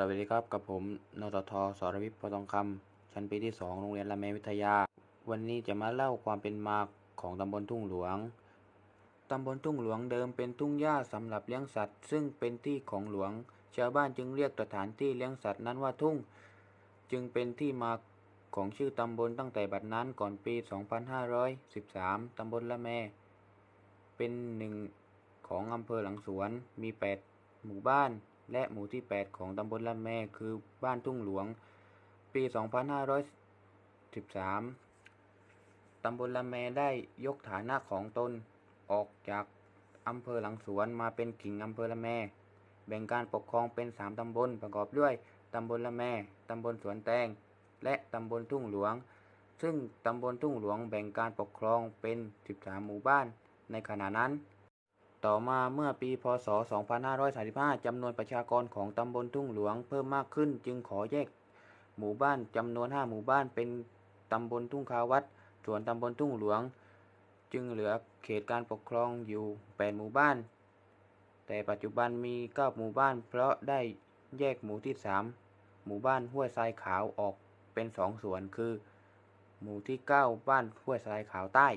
สวัสดีครับ กับผมนตทสรวิทย์พอทองคำชั้นปีที่ 2 โรงเรียนละแมวิทยา วันนี้จะมาเล่าความเป็นมาของตำบลทุ่งหลวง ตำบลทุ่งหลวงเดิมเป็นทุ่งหญ้าสำหรับเลี้ยงสัตว์ ซึ่งเป็นที่ของหลวง ชาวบ้านจึงเรียกสถานที่เลี้ยงสัตว์นั้นว่าทุ่ง จึงเป็นที่มาของชื่อตำบลตั้งแต่บัดนั้นก่อนปี 2513 ตำบลละแม เป็นหนึ่งของอำเภอหลังสวน มี 8 หมู่บ้าน และหมู่ที่ 8 ของตำบลละแมคือบ้านทุ่งหลวง ปี 2513 ตำบลละแมได้ยกฐานะของตนออกจากอำเภอหลังสวนมาเป็นกิ่งอำเภอละแม แบ่งการปกครองเป็น 3 ตำบลประกอบด้วย ตำบลละแม ตำบลสวนแตง และตำบลทุ่งหลวง ซึ่งตำบลทุ่งหลวงแบ่งการปกครองเป็น 13 หมู่บ้านในขณะนั้น ต่อมาเมื่อปีพศ 2535 จำนวนประชากรของตำบลทุ่งหลวงเพิ่มมากขึ้น จึงขอแยก หมู่บ้านจำนวน 5 หมู่บ้านเป็นตำบลทุ่งคาวัด ส่วนตำบลทุ่งหลวง จึงเหลือเขตการปกครองอยู่ 8 หมู่บ้าน แต่ปัจจุบันมี 9 หมู่บ้าน เพราะได้แยกหมู่ที่ 3 หมู่บ้านห้วยทรายขาวออกเป็น 2 ส่วนคือ หมู่ที่ 9 บ้านห้วยทรายขาวใต้